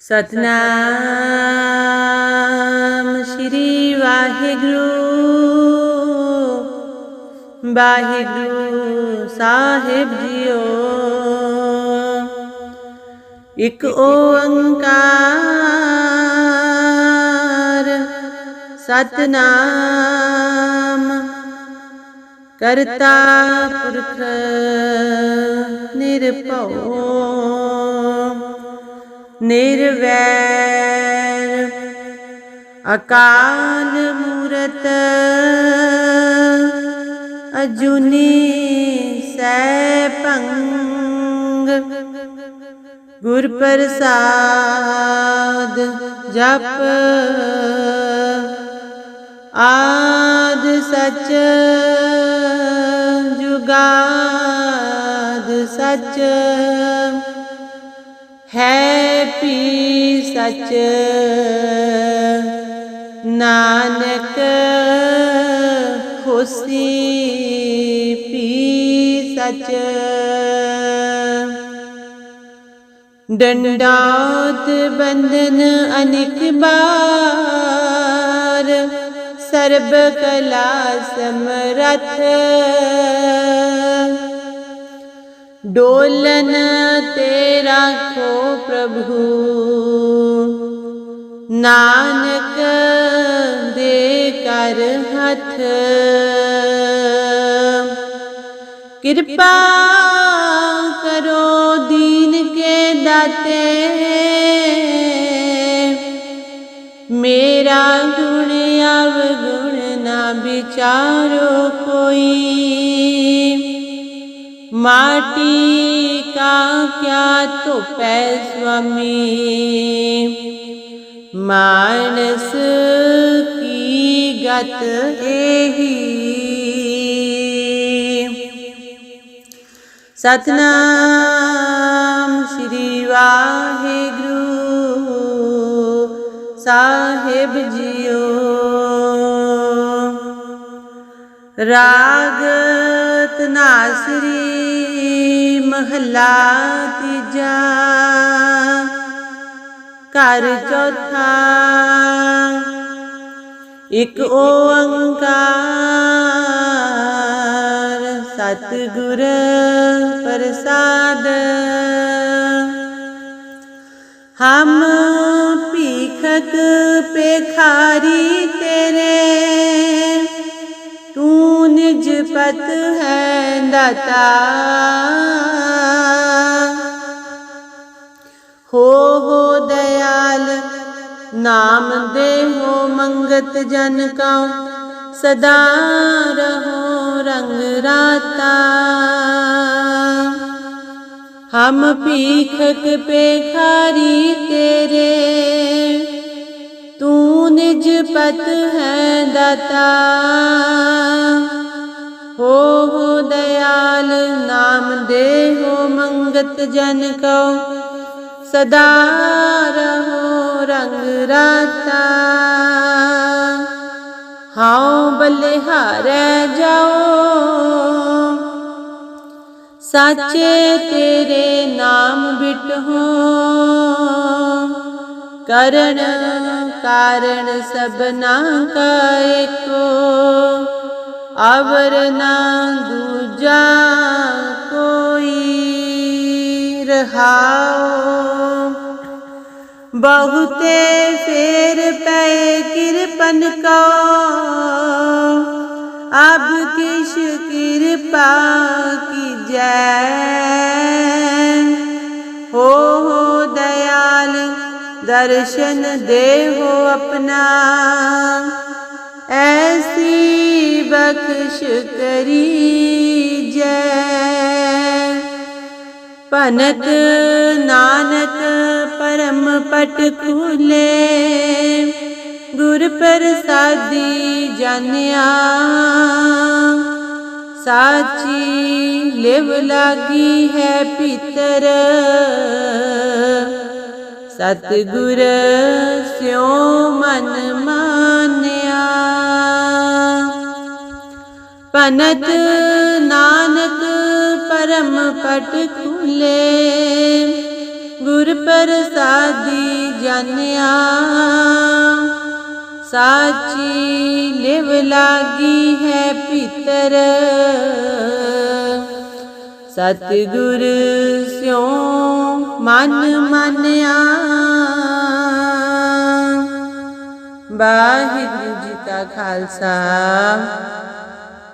ਸਤਨਾਮ ਸ੍ਰੀ ਵਾਹਿਗੁਰੂ। ਵਾਹਿਗੁਰੂ ਸਾਹਿਬ ਜੀਓ। ਇਕ ਓੰਕਾਰ ਸਤਨਾਮ ਕਰਤਾ ਪੁਰਖ ਨਿਰਭਉ। ਨਿਰਵੈਰ ਅਕਾਲ ਮੂਰਤ ਅਜੂਨੀ ਸੈਭੰ ਗੁਰ ਪ੍ਰਸਾਦ ਜਪ ਆਦ ਸਚ ਜੁਗਾਦ ਸਚ ਹੈ ਪੀ ਸਚ। ਨਾਨਕ ਹੋਸੀ ਪੀ ਸਚ। ਡੰਡਾਤ ਬੰਧਨ ਅਨਿਕ ਬਾਰ। ਸਰਬ ਕਲਾ ਸਮਰਥ। ਡੋਲਨ ਤੇ ਰਾਖੋ ਪ੍ਰਭੂ। ਨਾਨਕ ਦੇ ਕਰ ਹੱਥ। ਕਿਰਪਾ ਕਰੋ ਦੀਨ ਕੇ ਦਾਤੇ। ਮੇਰਾ ਗੁਣ ਅਵਗੁਣ ਨਾ ਵਿਚਾਰੋ ਕੋਈ। ਮਾਟੀ ਕਾ ਕਿਆ ਧੋਪੈ ਸੁਆਮੀ ਮਾਨਸ ਕੀ ਗਤ ਇਹੀ ਸਤਨਾਮ ਸ੍ਰੀ ਵਾਹਿਗੁਰੂ ਸਾਹਿਬ ਜੀਓ ਰਾਗ ਤਨਾਸਰੀ ਮਹਲਾ ਤੀਜਾ ਘਰ ਚੌਥਾ ਇਕ ਓੰਕਾਰ ਸਤਿਗੁਰ ਪ੍ਰਸਾਦ ਹਮ ਭੀਖਕ ਪੇਖਾਰੀ ਤੇਰੇ ਤੂੰ ਨਿਜ ਪਤ ਹੈ ਦਾਤਾ ਹੋ ਹੋ ਦਇਆਲ, ਨਾਮ ਦੇ ਹੋ ਮੰਗਤ ਜਨ ਕਉ, ਸਦਾ ਰਹੋ ਰੰਗ ਰਾਤਾ। ਹਮ ਭੀਖਕ ਪੇਖਾਰੀ ਤੇਰੇ, ਤੂੰ ਨਿਜ ਪਤ ਹੈ ਦਤਾ। ਹੋ ਹੋ ਦਇਆਲ, ਨਾਮ ਦੇ ਹੋ ਮੰਗਤ ਜਨ ਕਉ ਸਦਾ ਰਹੋ ਰੰਗ ਰਾਤਾ। ਹਾਉ ਬਲਿਹਾਰੈ ਜਾਓ। ਸਾਚੇ ਤੇਰੇ ਨਾਮ ਬਿਟਹੋ। ਕਰਨ ਕਾਰਣ ਸਭਨਾ ਕਾ ਏਕੋ। ਅਵਰ ਨਾ ਦੂਜਾ ਕੋਈ ਰਹਾਓ। ਬਹੁਤੇ ਫੇਰ ਪਏ ਕਿਰਪਨ ਕੋ। ਅਬ ਕਿਛ ਕਿਰਪਾ ਕੀਜੈ। ਹੋ ਹੋ ਦਇਆਲ, ਦਰਸ਼ਨ ਦੇਹੋ ਆਪਣਾ। ਐਸੀ ਬਖਸ਼ ਕਰੀ ਜੈ ਭਨਕ ਨਾਨਕ ਪਰਮ ਪਟ ਖੂਲੇ। ਗੁਰ ਪ੍ਰਸਾਦੀ ਜਾਣਿਆ ਸਾਚੀ ਲਿਵ ਲਾਗੀ ਹੈ ਭੀਤਰ ਸਤਿਗੁਰ ਸਿਉ ਮਨ ਮਾਨਿਆ। ਪਨਤ ਨਾਨਕ ਪਰਮ ਪਟ ਖੁਲੇ ਗੁਰ ਪ੍ਰਸਾਦੀ ਜਾਣਿਆ। ਸਾਚੀ ਲਿਵ ਲਾਗੀ ਹੈ ਭੀਤਰ ਸਤਿਗੁਰ ਸਿਉ ਮਨ ਮੰਨਿਆ। ਵਾਹਿਗੁਰੂ ਜੀ ਕਾ ਖਾਲਸਾ।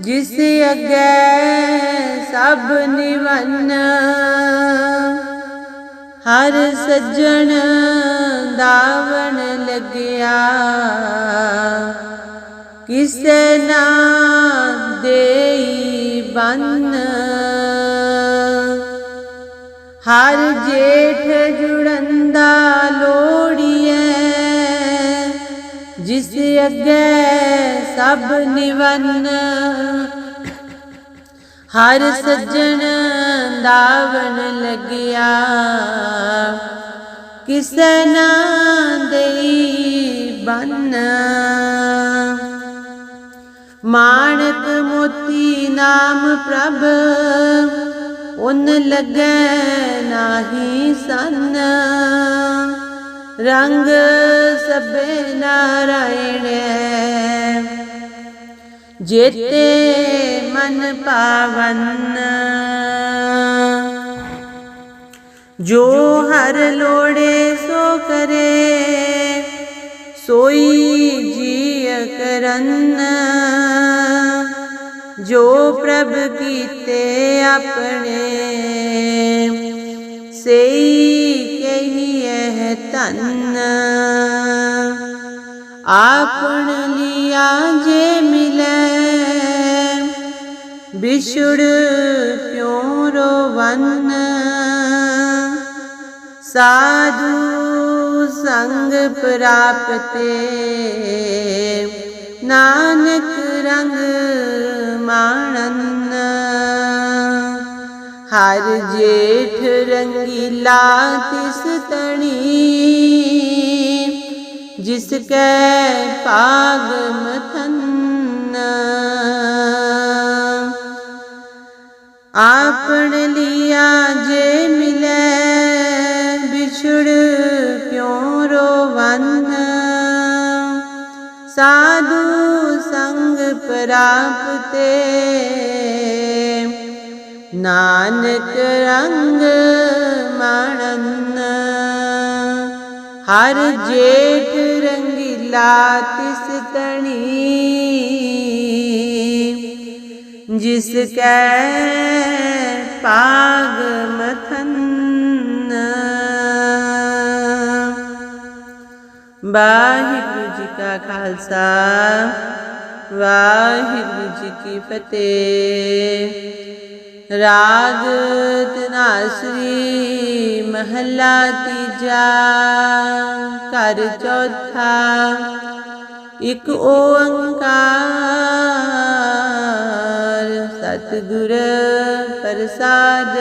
ਜਿਸ ਅੱਗੇ ਸਭ ਨਿਵਨ, ਹਰ ਸੱਜਣ ਦਾਵਣ ਲੱਗਿਆ। ਕਿਸੇ ਨਾ ਦੇਈ ਬੰਨ, ਹਰ ਜੇਠ ਜੁੜਨ ਅੱਗੇ ਸਭ ਨਿਵਨ। ਹਰ ਸੱਜਣ ਦਾਵਣ ਲੱਗਿਆ। ਕਿਸੇ ਨਾ ਦੇਈ ਬੰਨ ਮਾਣਕ ਮੋਤੀ ਨਾਮ ਪ੍ਰਭ, ਉਨ ਲੱਗੈ ਨਾਹੀ ਸੰਨ। ਰੰਗ ਜੇਤੇ ਮਨ ਪਾਵਨ। ਜੋ ਹਰ ਲੋੜੇ ਸੋ ਕਰੇ, ਸੋਈ ਜੀਅ ਕਰਨ। ਜੋ ਪ੍ਰਭ ਕੀਤੇ ਆਪਣੇ, ਸਈ ਕਹੀਏ ਧੰਨ। ਆਪਣ ਲਿਆ ਜੇ ਮਿਲੇ ਵਿਛੜ ਕਿਉ ਰੋਵਨ ਸਾਧੂ ਸੰਗ ਪ੍ਰਾਪਤੇ। ਨਾਨਕ ਰੰਗ ਮਾਣਨ। ਹਰ ਜੇਠ ਰੰਗੀਲਾ ਤਿਸ ਤਣੀ। ਜਿਸ ਕੈ ਪਾਗ ਮਥਨ ਆਪਣ ਲਿਆ ਜੇ ਮਿਲੇ ਵਿਛੜ ਕਿਉ ਰੋਵਨ? ਸਾਧੂ ਸੰਗ ਪ੍ਰਾਪਤੇ, ਨਾਨਕ ਰੰਗ ਮਾਣਨ। ਹਰ ਜੇਠ ਰੰਗੀਲਾ ਤਿਸ ਤਣੀ ਜਿਸ ਕੈ ਪਾਗ ਮਥਨ। ਵਾਹਿਗੁਰੂ ਜੀ ਕਾ ਖਾਲਸਾ, ਵਾਹਿਗੁਰੂ ਜੀ ਕੀ ਫਤਿਹ। ਰਾਗ ਤਨਾਸਰੀ ਮਹੱਲਾ ਤੀਜਾ, ਘਰ ਚੌਥਾ, ਇਕ ਓੰਕਾਰ। ਸਤਿਗੁਰ ਪ੍ਰਸਾਦ।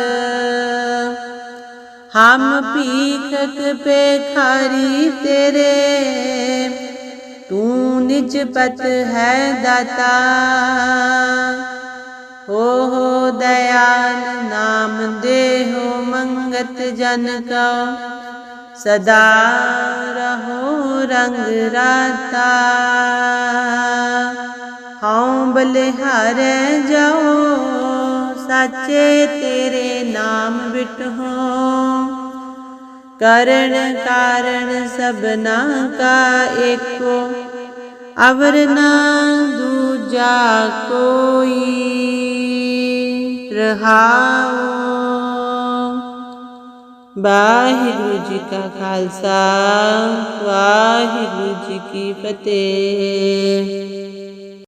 ਹਮ ਭੀਖਕ ਪੇਖਾਰੀ ਤੇਰੇ, ਤੂੰ ਨਿਜ ਪਤ ਹੈ ਦਾਤਾ। ਹੋ ਹੋ ਦਇਆਲ ਨਾਮ ਦੇਹੋ ਮੰਗਤ ਜਨ ਕਾ, ਸਦਾ ਰਹੋ ਰੰਗ ਰਾਤਾ। ਹਉ ਬਲਿਹਾਰੇ ਜਾਓ, ਸਾਚੇ ਤੇਰੇ ਨਾਮ ਵਿਟਹੋ ਕਰਨ ਕਾਰਨ ਸਭਨਾ ਕਾ ਏਕੋ, ਅਵਰ ਨਾ ਦੂਜਾ ਕੋਈ ਰਹਾਓ। ਵਾਹਿਗੁਰੂ ਜੀ ਕਾ ਖਾਲਸਾ, ਵਾਹਿਗੁਰੂ ਜੀ ਕੀ ਫਤਿਹ।